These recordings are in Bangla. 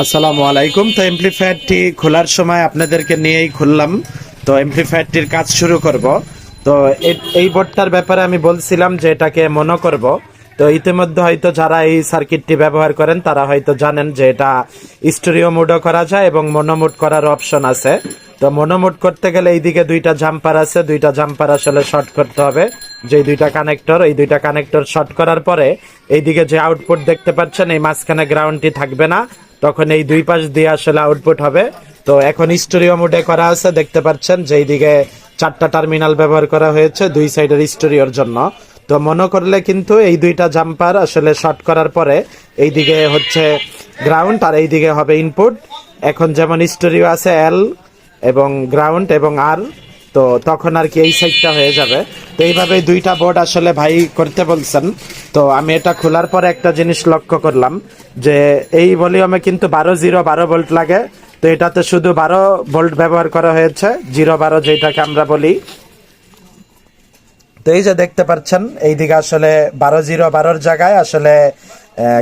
আসসালামু আলাইকুম। তো এমপ্লিফায়ারটি খোলার সময় আপনাদেরকে নিয়েই খুললাম। তো এমপ্লিফায়ারটির কাজ শুরু করব। তো এই বোর্ডটার ব্যাপারে আমি বলছিলাম যে এটাকে মনো করব। তো ইতিমধ্যে হয়তো যারা এই সার্কিটটি ব্যবহার করেন, তারা হয়তো জানেন যে এটা স্টোরিও মোডও করা যায় এবং মনোমোড করার অপশন আছে। তো মনোমোড করতে গেলে এইদিকে দুইটা জাম্পার আছে। দুইটা জাম্পার আসলে শর্ট করতে হবে। যে দুইটা কানেক্টর এই দুইটা কানেক্টর শর্ট করার পরে এইদিকে যে আউটপুট দেখতে পাচ্ছেন, এই মাঝখানে গ্রাউন্ডটি থাকবে না। তখন এই দুই পাশ দিয়ে আসলে আউটপুট হবে। তো এখন স্টোরিও মোডে করা আছে, দেখতে পাচ্ছেন যে এইদিকে চারটা টার্মিনাল ব্যবহার করা হয়েছে, দুই সাইডের স্টোরিওর জন্য। তো মনে করলে কিন্তু এই দুইটা জাম্পার আসলে শর্ট করার পরে এইদিকে হচ্ছে গ্রাউন্ড আর এইদিকে হবে ইনপুট এখন যেমন স্টোরিও আছে এল এবং গ্রাউন্ড এবং আর তো তখন আর কি এই সাইডটা হয়ে যাবে। তো এইভাবে দুইটা বোর্ড আসলে ভাই করতে বলছেন। তো আমি এটা খোলার পরে একটা জিনিস লক্ষ্য করলাম যে এই ভলিউমে কিন্তু বারো জিরো বারো ভোল্ট লাগে। তো এটাতে শুধু বারো ভোল্ট ব্যবহার করা হয়েছে, জিরো বারো যেটাকে আমরা বলি। তো এই যে দেখতে পাচ্ছেন, এইদিকে আসলে বারো জিরো বারোর জায়গায় আসলে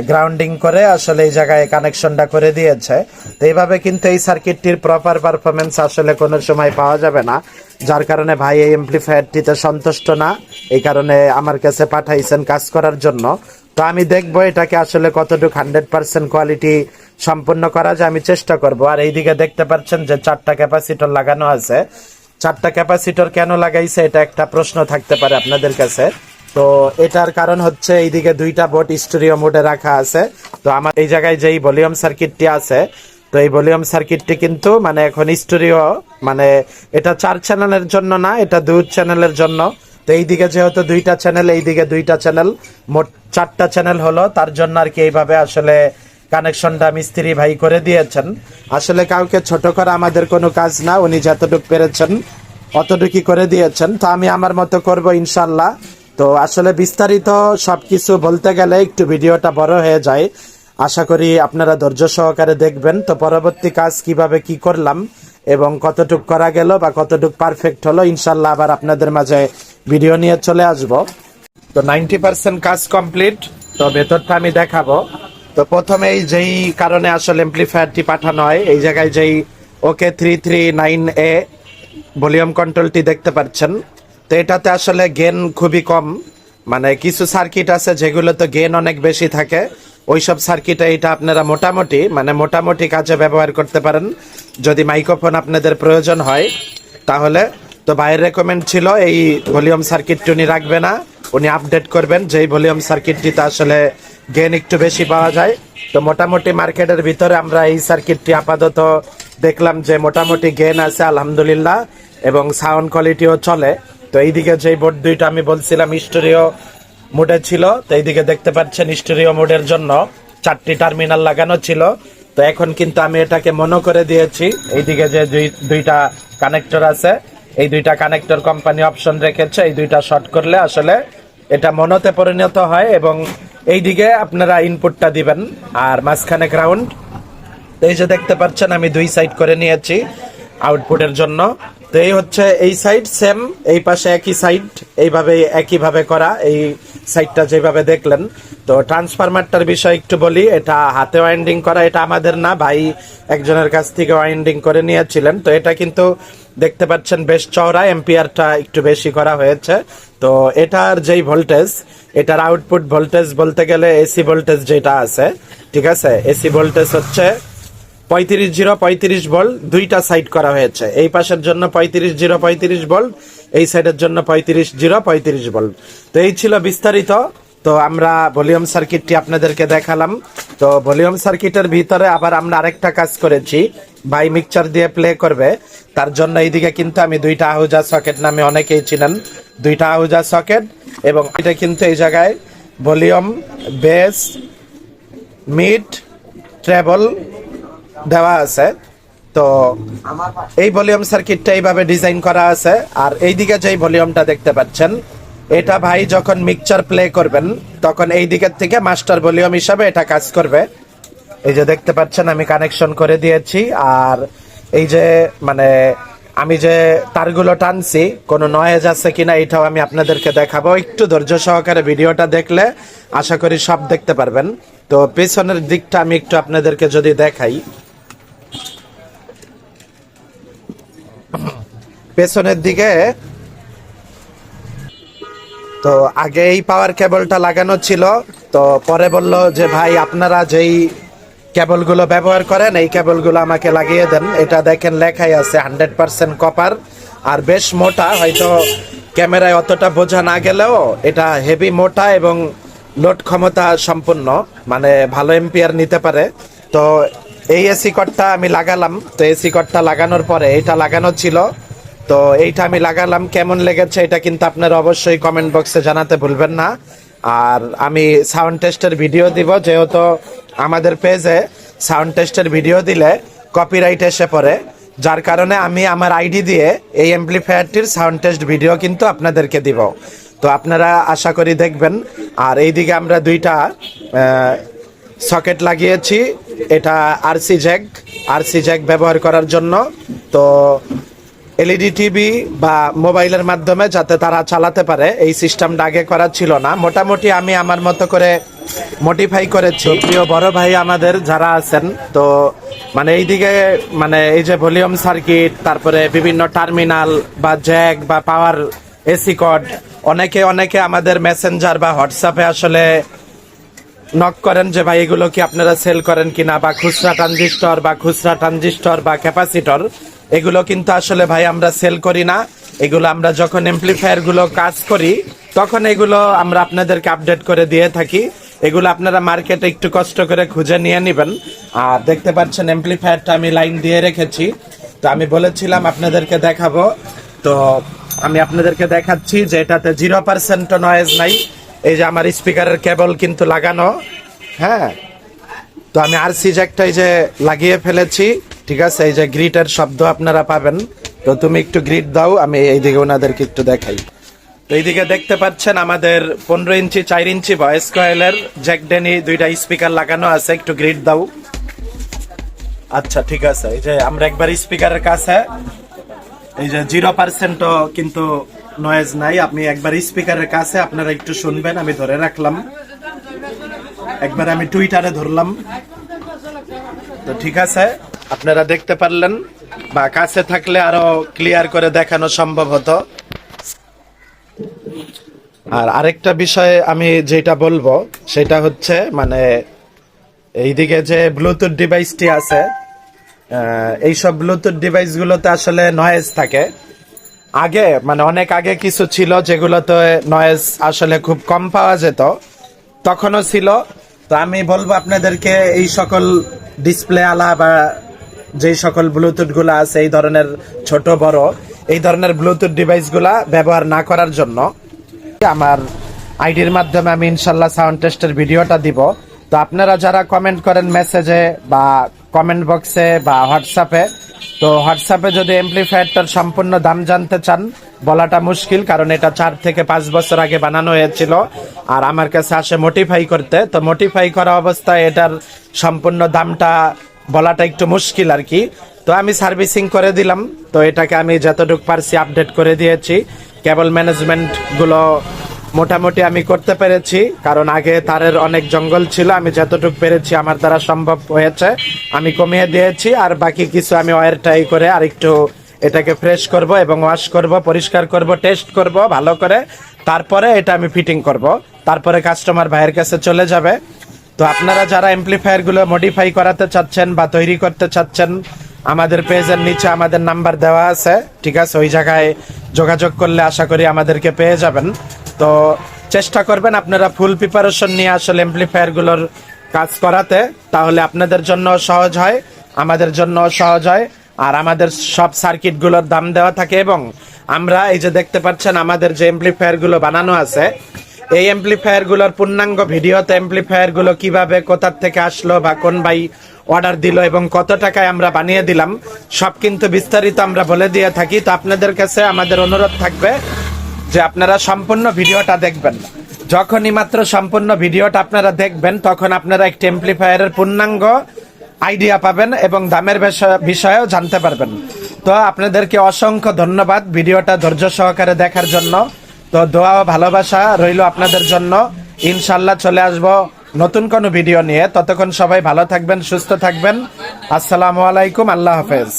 গ্রাউন্ডিং করে আসলে এই জায়গায় কানেকশনটা করে দিয়েছে। তো এইভাবে কিন্তু এই সার্কিটটির প্রপার পারফরমেন্স আসলে কোনো সময় পাওয়া যাবে না। যার কারণে ভাই এই এমপ্লিফায়ারটিতে সন্তুষ্ট না, এই কারণে আমার কাছে পাঠাইছেন কাজ করার জন্য। তো আমি দেখব এটাকে আসলে কতটুকু হান্ড্রেড পার্সেন্ট কোয়ালিটি সম্পূর্ণ করা যায়, আমি চেষ্টা করব। আর এইদিকে দেখতে পাচ্ছেন যে চারটা ক্যাপাসিটর লাগানো আছে। চারটা ক্যাপাসিটর কেন লাগাইছে, এটা একটা প্রশ্ন থাকতে পারে আপনাদের কাছে। তো এটার কারণ হচ্ছে এইদিকে দুইটা বোর্ড স্টুডিও মোডে রাখা আছে। তো আমার এই জায়গায় যেই ভলিউম সার্কিটটি আছে তো এই ভলিউম সার্কিটটি কিন্তু মানে এখন স্টোরিও মানে এটা চার চ্যানেলের জন্য না, এটা দুই চ্যানেলের জন্য। তো এইদিকে যেহেতু দুইটা চ্যানেল, এইদিকে দুইটা চ্যানেল, মোট চারটা চ্যানেল হলো, তার জন্য আর কি এইভাবে আসলে কানেকশনটা মিস্ত্রি ভাই করে দিয়েছেন। আসলে কাউকে ছোট করা আমাদের কোনো কাজ না, উনি যতটুকু পেরেছেন অতটুকু করে দিয়েছেন। তো আমি আমার মতো করব ইনশাল্লাহ তো আসলে বিস্তারিত সবকিছু বলতে গেলে একটু ভিডিওটা বড় হয়ে যায়। আশা করি আপনারা ধৈর্য সহকারে দেখবেন। তো পরবর্তী কাজ কীভাবে কি করলাম এবং কতটুক করা গেল বা কতটুক পারফেক্ট হলো ইনশাল্লাহ আবার আপনাদের মাঝে ভিডিও নিয়ে চলে আসব। তো নাইনটি পার্সেন্ট কাজ কমপ্লিট তো ভেতরটা আমি দেখাবো। তো প্রথমেই যেই কারণে আসলে এমপ্লিফায়ারটি পাঠানো হয়, এই জায়গায় যেই okay three three nine A volume কন্ট্রোলটি দেখতে পাচ্ছেন, তো এটাতে আসলে গেন খুবই কম। মানে কিছু সার্কিট আছে যেগুলোতে গেন অনেক বেশি থাকে। ওইসব সার্কিটে এটা আপনারা মোটামুটি মানে মোটামুটি কাজে ব্যবহার করতে পারেন। যদি মাইক্রোফোন আপনাদের প্রয়োজন হয়, তাহলে তো ভাইয়ের রেকমেন্ড ছিল, এই ভলিউম সার্কিটটি উনি রাখবে না। উনি আপডেট করবেন যেই ভলিউম সার্কিটটিতে আসলে গেন একটু বেশি পাওয়া যায়। তো মোটামুটি মার্কেটের ভিতরে আমরা এই সার্কিটটি আপাতত দেখলাম যে মোটামুটি গেন আছে, আলহামদুলিল্লাহ, এবং সাউন্ড কোয়ালিটিও চলে। তো এইদিকে যেই বোর্ড দুইটা আমি বলছিলাম স্টোরিও মোডে ছিল, তো এইদিকে দেখতে পাচ্ছেন স্টোরিও মোডের জন্য চারটি টার্মিনাল লাগানো ছিল। তো এখন কিন্তু আমি এটাকে মনো করে দিয়েছি, এইদিকে যে দুই- দুইটা কানেক্টর আছে, এই দুইটা কানেক্টর কোম্পানি অপশন রেখেছে, এই দুইটা শর্ট করলে আসলে এটা মনোতে পরিণত হয় এবং এইদিকে আপনারা ইনপুটটা দিবেন। আর মাঝখানে গ্রাউন্ড এই যে দেখতে পাচ্ছেন, আমি দুই সাইড করে নিয়েছি আউটপুটের জন্য। তো এই হচ্ছে এই সাইড সেম এই পাশে একই সাইড এইভাবে একইভাবে করা, এই সাইডটা যেভাবে দেখলেন। তো ট্রান্সফরমারটার বিষয় একটু বলি, এটা হাতে ওয়াইন্ডিং করা, এটা আমাদের না, ভাই একজনের কাছ থেকে ওয়াইন্ডিং করে নিয়েছিলেন। তো এটা কিন্তু দেখতে পাচ্ছেন বেশ চওড়া এম্পিয়ারটা একটু বেশি করা হয়েছে। তো এটার যেই ভোল্টেজ এটার আউটপুট ভোল্টেজ বলতে গেলে এসি ভোল্টেজ যেটা আছে, ঠিক আছে? এসি ভোল্টেজ হচ্ছে পঁয়ত্রিশ জিরো, পঁয়ত্রিশ বল দুইটা সাইড করা হয়েছে। এই পাশের জন্য পঁয়ত্রিশ জিরো, পঁয়ত্রিশ বল, এই সাইডের জন্য পঁয়ত্রিশ জিরো, পঁয়ত্রিশ বল। তো এই ছিল বিস্তারিত। তো আমরা ভলিউম সার্কিটটি আপনাদেরকে দেখালাম। তো ভলিউম সার্কিটের ভিতরে আবার আমরা আরেকটা কাজ করেছি। ভাই মিক্সচার দিয়ে প্লে করবে। তার জন্য এইদিকে কিন্তু আমি দুইটা আহুজা সকেট নামে অনেকেই চিনেন। দুইটা আহুজা সকেট এবং এটা কিন্তু এই জায়গায় ভলিউম বেস মিড ট্রেবল দেওয়া আছে। তো এই ভলিউম সার্কিটটা এইভাবে ডিজাইন করা আছে। আর এইদিকে যেই ভলিউমটা দেখতে পাচ্ছেন, এটা ভাই যখন মিক্সচার প্লে করবেন, তখন এই দিকের থেকে মাস্টার ভলিউম হিসাবে এটা কাজ করবে। এই যে দেখতে পাচ্ছেন, আমি কানেকশন করে দিয়েছি। আর এই যে মানে আমি যে তারগুলো টানছি, কোনো নয়েজ আছে কিনা এটাও আমি আপনাদেরকে দেখাবো। একটু ধৈর্য সহকারে ভিডিওটা দেখলে আশা করি সব দেখতে পারবেন। তো পেছনের দিকটা আমি একটু আপনাদেরকে যদি দেখাই। পেছনের দিকে। তো আগে এই পাওয়ার কেবলটা লাগানো ছিল, তো পরে বলল যে, ভাই, আপনারা যেই কেবলগুলো ব্যবহার করেন, এই কেবলগুলো আমাকে লাগিয়ে দেন। এটা দেখেন লেখাই আছে হান্ড্রেড পার্সেন্ট কপার আর বেশ মোটা, হয়তো ক্যামেরায় অতটা বোঝা না গেলেও এটা হেভি মোটা এবং লোড ক্ষমতা সম্পূর্ণ মানে ভালো এম্পিয়ার নিতে পারে। তো এই এসি কটটা আমি লাগালাম। তো এসি কটটা লাগানোর পরে এটা লাগানো ছিল। তো এইটা আমি লাগালাম, কেমন লেগেছে এটা কিন্তু আপনারা অবশ্যই কমেন্ট বক্সে জানাতে ভুলবেন না। আর আমি সাউন্ড টেস্টের ভিডিও দিব, যেহেতু আমাদের পেজে সাউন্ড টেস্টের ভিডিও দিলে কপিরাইট এসে পড়ে। যার কারণে আমি আমার আইডি দিয়ে এই অ্যাম্পলিফায়ারটির সাউন্ড টেস্ট ভিডিও কিন্তু আপনাদেরকে দিব। তো আপনারা আশা করি দেখবেন। আর এইদিকে আমরা দুইটা সকেট লাগিয়েছি। এটা আরসি জ্যাক আরসি জ্যাক ব্যবহার করার জন্য। তো এলইডি টিভি বা মোবাইলের মাধ্যমে যাতে তারা চালাতে পারে, এই সিস্টেমটা আগে করা ছিল না। মোটামুটি আমি আমার মতো করে মডিফাই করেছি। প্রিয় বড় ভাই আমাদের যারা আছেন, তো মানে এইদিকে মানে এই যে ভলিউম সার্কিট, তারপরে বিভিন্ন টার্মিনাল বা জ্যাক বা পাওয়ার এসি কড অনেকে অনেকে আমাদের মেসেঞ্জার বা হোয়াটসঅ্যাপে আসলে নক করেন যে, ভাই, এগুলো কি আপনারা সেল করেন কিনা? বা খুচরা ট্রানজিস্টর বা খুচরা ট্রানজিস্টর বা ক্যাপাসিটর এগুলো কিন্তু আসলে ভাই আমরা সেল করি না। এগুলো আমরা যখন এমপ্লিফায়ারগুলো কাজ করি, তখন এগুলো আমরা আপনাদেরকে আপডেট করে দিয়ে থাকি। এগুলো আপনারা মার্কেটে একটু কষ্ট করে খুঁজে নিয়ে নেবেন। আর দেখতে পাচ্ছেন এমপ্লিফায়ারটা আমি লাইন দিয়ে রেখেছি। তো আমি বলেছিলাম আপনাদেরকে দেখাবো। তো আমি আপনাদেরকে দেখাচ্ছি যে এটাতে জিরো পার্সেন্ট নয়েজ নাই। এই যে আমার স্পিকারের কেবল কিন্তু লাগানো। হ্যাঁ? তো আমি আরসি জ্যাকটা এই যে লাগিয়ে ফেলেছি। ঠিক আছে, এই যে গ্রিটের শব্দ আপনারা পাবেন। তো তুমি একটু গ্রিট দাও, আমি এইদিকে ওনাদেরকে একটু দেখাই। তো এইদিকে দেখতে পাচ্ছেন আমাদের পনেরো ইঞ্চি, চার ইঞ্চি ভয়েস কয়েলের জ্যাক ডেনি দুইটা স্পিকার লাগানো আছে, একটু গ্রিট দাও। আচ্ছা ঠিক আছে, এই যে আমরা একবার স্পিকারের কাছে, এই যে জিরো পার্সেন্টও কিন্তু নয়েজ নাই, আপনি একবার স্পিকারের কাছে আপনারা একটু শুনবেন, আমি ধরে রাখলাম। একবার আমি টুইটারে ধরলাম। তো ঠিক আছে আপনারা দেখতে পারলেন বা কাছে থাকলে আরও ক্লিয়ার করে দেখানো সম্ভব হতো। আর আরেকটা বিষয়ে আমি যেটা বলব, সেটা হচ্ছে মানে এইদিকে যে ব্লুটুথ ডিভাইসটি আছে এইসব ব্লুটুথ ডিভাইসগুলোতে আসলে নয়েজ থাকে। আগে মানে অনেক আগে কিছু ছিল যেগুলোতে নয়েজ আসলে খুব কম পাওয়া যেত, তখনও ছিল। তো আমি বলব আপনাদেরকে এই সকল ডিসপ্লে আলা বা যেই সকল ব্লুটুথগুলা আছে, এই ধরনের ছোট, বড়, এই ধরনের ব্লুটুথ ডিভাইসগুলা ব্যবহার না করার জন্য আমার আইডির মাধ্যমে আমি ইনশাল্লাহ সাউন্ড টেস্টের ভিডিওটা দিব। তো আপনারা যারা কমেন্ট করেন মেসেজে বা কমেন্ট বক্সে বা হোয়াটসঅ্যাপে তো হোয়াটসঅ্যাপে যদি এমপ্লিফায়ারটার সম্পূর্ণ দাম জানতে চান, বলাটা মুশকিল, কারণ এটা চার থেকে পাঁচ বছর আগে বানানো হয়েছিল। আর আমার কাছে আসে মোটিফাই করতে। তো মোটিফাই করা অবস্থায় এটার সম্পূর্ণ দামটা বলাটা একটু মুশকিল আর কি। তো আমি সার্ভিসিং করে দিলাম। তো এটাকে আমি যতটুকু পারছি আপডেট করে দিয়েছি। কেবল ম্যানেজমেন্টগুলো মোটামুটি আমি করতে পেরেছি। কারণ আগে তারের অনেক জঙ্গল ছিল। আমি যতটুকু পেরেছি আমার দ্বারা সম্ভব হয়েছে। আমি কমিয়ে দিয়েছি। আর বাকি কিছু আমি ওয়ার টাই করে আর একটু এটাকে ফ্রেশ করব এবং ওয়াশ করব, পরিষ্কার করব টেস্ট করব, ভালো করে। তারপরে এটা আমি ফিটিং করব। তারপরে কাস্টমার ভাইয়ের কাছে চলে যাবে। তো আপনারা যারা এমপ্লিফায়ারগুলো মডিফাই করাতে চাচ্ছেন বা তৈরি করতে চাচ্ছেন, আমাদের পেজের নিচে আমাদের নাম্বার দেওয়া আছে, ঠিক আছে? ওই জায়গায় যোগাযোগ করলে আশা করি আমাদেরকে পেয়ে যাবেন। তো চেষ্টা করবেন আপনারা ফুল প্রিপারেশন নিয়ে আসলে এমপ্লিফায়ারগুলোর কাজ করাতে, তাহলে আপনাদের জন্য সহজ হয়, আমাদের জন্য সহজ হয়, আর আমাদের সব সার্কিটগুলোর দাম দেওয়া থাকে। এবং আমরা এই যে দেখতে পাচ্ছেন, আমাদের যে এমপ্লিফায়ারগুলো বানানো আছে এই এমপ্লিফায়ারগুলোর পূর্ণাঙ্গ ভিডিওতে এমপ্লিফায়ারগুলো কীভাবে কোথার থেকে আসলো বা কোন ভাই অর্ডার দিল এবং কত টাকায় আমরা বানিয়ে দিলাম, সব কিন্তু বিস্তারিত আমরা বলে দিয়ে থাকি। তো আপনাদের কাছে আমাদের অনুরোধ থাকবে যে আপনারা সম্পূর্ণ ভিডিওটা দেখবেন। যখনই মাত্র সম্পূর্ণ ভিডিওটা আপনারা দেখবেন, তখন আপনারা একটি এমপ্লিফায়ারের পূর্ণাঙ্গ আইডিয়া পাবেন এবং দামের বিষয়েও জানতে পারবেন। তো আপনাদেরকে অসংখ্য ধন্যবাদ ভিডিওটা ধৈর্য সহকারে দেখার জন্য। তো দোয়া ভালোবাসা রইল আপনাদের জন্য। ইনশাল্লাহ চলে আসব নতুন কোনো ভিডিও নিয়ে। ততক্ষণ সবাই ভালো থাকবেন, সুস্থ থাকবেন। আসসালামু আলাইকুম, আল্লাহ হাফেজ।